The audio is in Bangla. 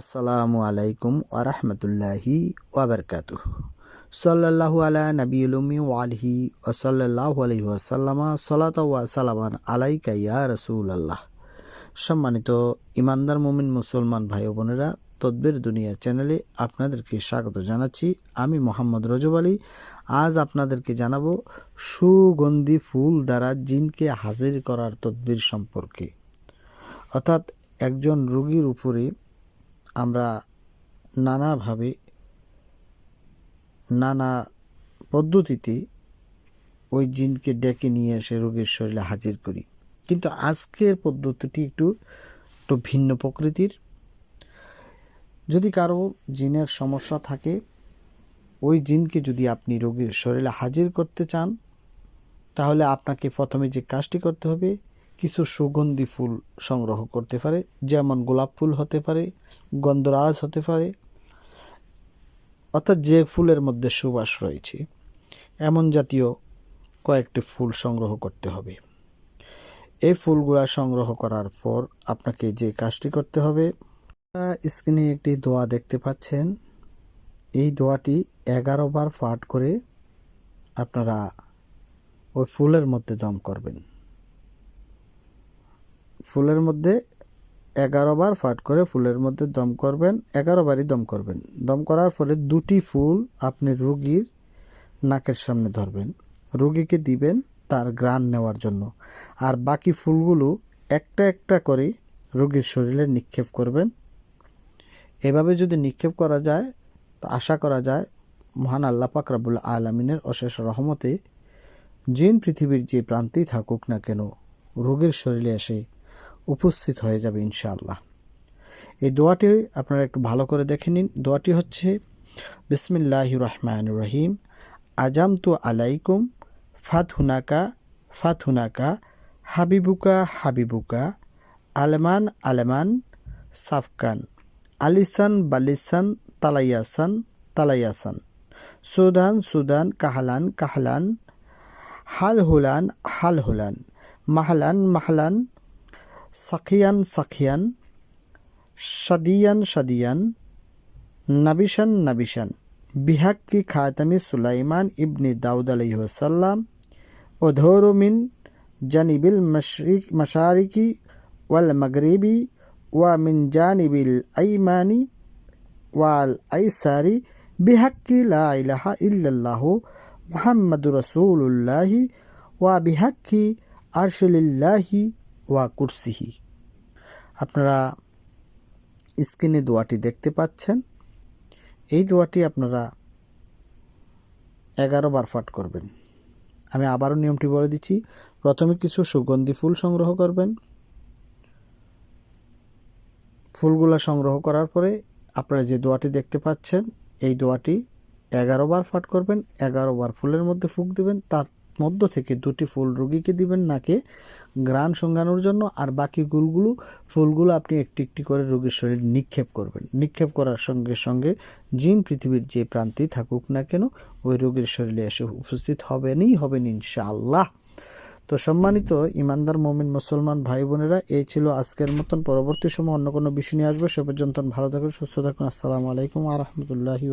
আসসালামু আলাইকুম ওরহমতুল্লাহি ওবরকাতু সাল্লাল্লাহু আলা নবীলুমি ওয়ালহি ওসল্লাহু আলহি ওয়াসাল্লামা সলাত ওয়াসালামান আলাইকা ইয়া রসুল আল্লাহ সম্মানিত ইমানদার মুমিন মুসলমান ভাই বোনেরা, তদ্বির দুনিয়া চ্যানেলে আপনাদেরকে স্বাগত জানাচ্ছি। আমি মোহাম্মদ রজব আলী। আজ আপনাদেরকে জানাব সুগন্ধি ফুল দ্বারা জিনকে হাজির করার তদ্বির সম্পর্কে। অর্থাৎ একজন রোগীর উপরে আমরা নানাভাবে নানা পদ্ধতিতে ওই জিনকে ডেকে নিয়ে এসে রোগীর শরীরে হাজির করি। কিন্তু আজকের পদ্ধতিটি একটু একটু ভিন্ন প্রকৃতির। যদি কারও জিনের সমস্যা থাকে, ওই জিনকে যদি আপনি রোগীর শরীরে হাজির করতে চান, তাহলে আপনাকে প্রথমে যে কাজটি করতে হবে কিছু সুগন্ধি ফুল সংগ্রহ করতে পারে, যেমন গোলাপ ফুল হতে পারে, গন্ধরাজ হতে পারে। অর্থাৎ যে ফুলের মধ্যে সুবাস রয়েছে, এমন জাতীয় কয়েকটি ফুল সংগ্রহ করতে হবে। এই ফুলগুলা সংগ্রহ করার পর আপনাকে যে কাজটি করতে হবে স্ক্রিনে একটি দোয়া দেখতে পাচ্ছেন। এই দোয়াটি এগারো বার পাঠ করে আপনারা ওই ফুলের মধ্যে দম করবেন। ফুলের মধ্যে এগারো বার ফাট করে ফুলের মধ্যে দম করবেন, এগারো বারই দম করবেন। দম করার ফলে দুটি ফুল আপনি রুগীর নাকের সামনে ধরবেন। রুগীকে দিবেন তার গ্রান নেওয়ার জন্য। আর বাকি ফুলগুলো একটা একটা করে রোগীর শরীরে নিক্ষেপ করবেন। এভাবে যদি নিক্ষেপ করা যায়, তো আশা করা যায়, মহান আল্লাহ পাক রাবুল আলমিনের অশেষ রহমতে জিন পৃথিবীর যে প্রান্তেই থাকুক না কেন, রোগীর শরীরে এসে উপস্থিত হয়ে যাবে ইনশাআল্লাহ। এই দোয়াটি আপনারা একটু ভালো করে দেখে নিন। দোয়াটি হচ্ছে বিসমিল্লাহ রহমান রহিম আজাম তু আলাইকুম ফাত হুনাকা ফাত হুনাকা হাবিবুকা হাবিবুকা, আলমান আলমান, সাফকান, আলিসান, বালিসান, তালাইয়াসান তালাইয়াসান, সুদান সুদান, কাহালান কাহালান হাল হুলান হাল হুলান মাহলান মাহলান سقيا سقيا شديا شديا نبشا نبشا. بحق خاتم سليمان ابن داود عليه السلام ودهور من جانب المشارك مشارق والمغرب ومن جانب الأيمان والأيسار بحق لا إله إلا الله محمد رسول الله وبحق أرشل الله ওয়া কুরসিহি। আপনারা স্ক্রিনে দোয়াটি দেখতে পাচ্ছেন। এই দোয়াটি আপনারা এগারো বার পাঠ করবেন। আমি আবারও নিয়মটি বলে দিচ্ছি, প্রথমে কিছু সুগন্ধি ফুল সংগ্রহ করবেন। ফুলগুলা সংগ্রহ করার পরে আপনারা যে দোয়াটি দেখতে পাচ্ছেন, এই দোয়াটি এগারো বার পাঠ করবেন। এগারো বার ফুলের মধ্যে ফুক দেবেন, তার মধ্য থেকে দুটি ফুল রুগীকে দিবেন নাকে গ্রান সঙ্গানোর জন্য, আর বাকি গুলগুলো ফুলগুলো আপনি একটি একটি করে রোগীর শরীর নিক্ষেপ করবেন। নিক্ষেপ করার সঙ্গে সঙ্গে জিন পৃথিবীর যে প্রান্তেই থাকুক না কেন, ওই রোগীর শরীরে এসে উপস্থিত হবেনই, হবেন ইনশাআল্লাহ। তো সম্মানিত ইমানদার, মোমিন, মুসলমান ভাই বোনেরা এই ছিল আজকের মতন। পরবর্তী সময় অন্য কোনো বিষয় নিয়ে আসব। সে পর্যন্ত ভালো থাকুন, সুস্থ থাকুন। আসসালামু আলাইকুম আ রহমতুল্লাহি